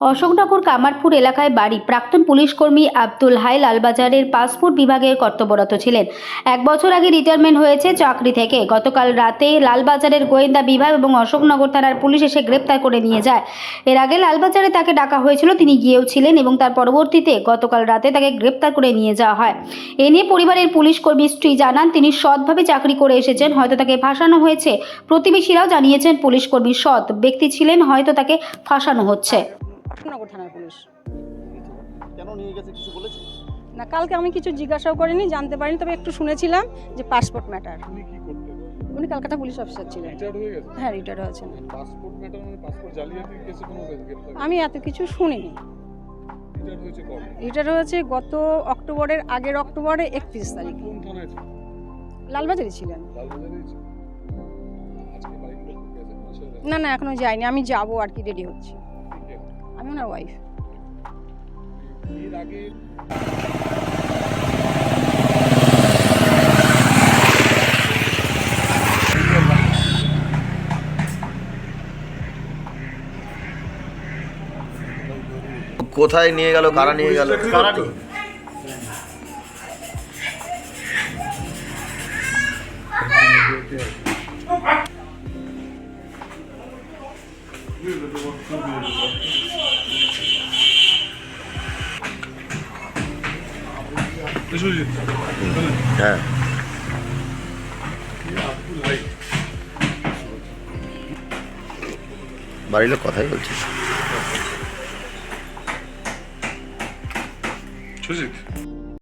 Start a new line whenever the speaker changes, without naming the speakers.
অশোকনগর কামারপুর এলাকায় বাড়ি। প্রাক্তন পুলিশ কর্মী আব্দুল হাই লালবাজারের পাসপোর্ট বিভাগের কর্তব্যরত ছিলেন। এক বছর আগে রিটায়ারমেন্ট হয়েছে চাকরি থেকে। গতকাল রাতে লালবাজারের গোয়েন্দা বিভাগ এবং অশোকনগর থানার পুলিশ এসে গ্রেপ্তার করে নিয়ে যায়। এর আগে লালবাজারে তাকে ডাকা হয়েছিল, তিনি গিয়েও ছিলেন এবং তার পরবর্তীতে গতকাল রাতে তাকে গ্রেপ্তার করে নিয়ে যাওয়া হয়। এ নিয়ে পরিবারের পুলিশ কর্মীর স্ত্রী জানান, তিনি সৎভাবে চাকরি করে এসেছেন, হয়তো তাকে ফাঁসানো হয়েছে। প্রতিবেশীরাও জানিয়েছেন, পুলিশ কর্মী সৎ ব্যক্তি ছিলেন, হয়তো তাকে ফাঁসানো হচ্ছে।
অশোকনগর থানার পুলিশ।
কেন নিয়ে গেছে কিছু বলেছে?
না কালকে আমি কিছু জিজ্ঞাসাও করিনি জানতে পারিনি তবে একটু শুনেছিলাম যে পাসপোর্ট ম্যাটার
উনি কি করতেন
উনি কলকাতা পুলিশ অফিসার ছিলেন।
হয়ে গেছে?
রিটায়ার হয়েছেন।
পাসপোর্ট ম্যাটার মানে পাসপোর্ট জালিয়াতি কেসে কোনো
আমি এত কিছু শুনিনি। রিটায়ার হয়েছে গত অক্টোবরের আগের অক্টোবরে একত্রিশ তারিখ।
কোন থানায় ছিল
লালবাজারে ছিলেন। না না এখনও যাইনি আমি যাব আর কি রেডি হচ্ছি। আমি ওনার ওয়াইফ
এর আগে
কোথায় নিয়ে গেল কারা নিয়ে গেল? কারা হ্যাঁ বাড়ির লোক কথাই বলছে।
সুজিত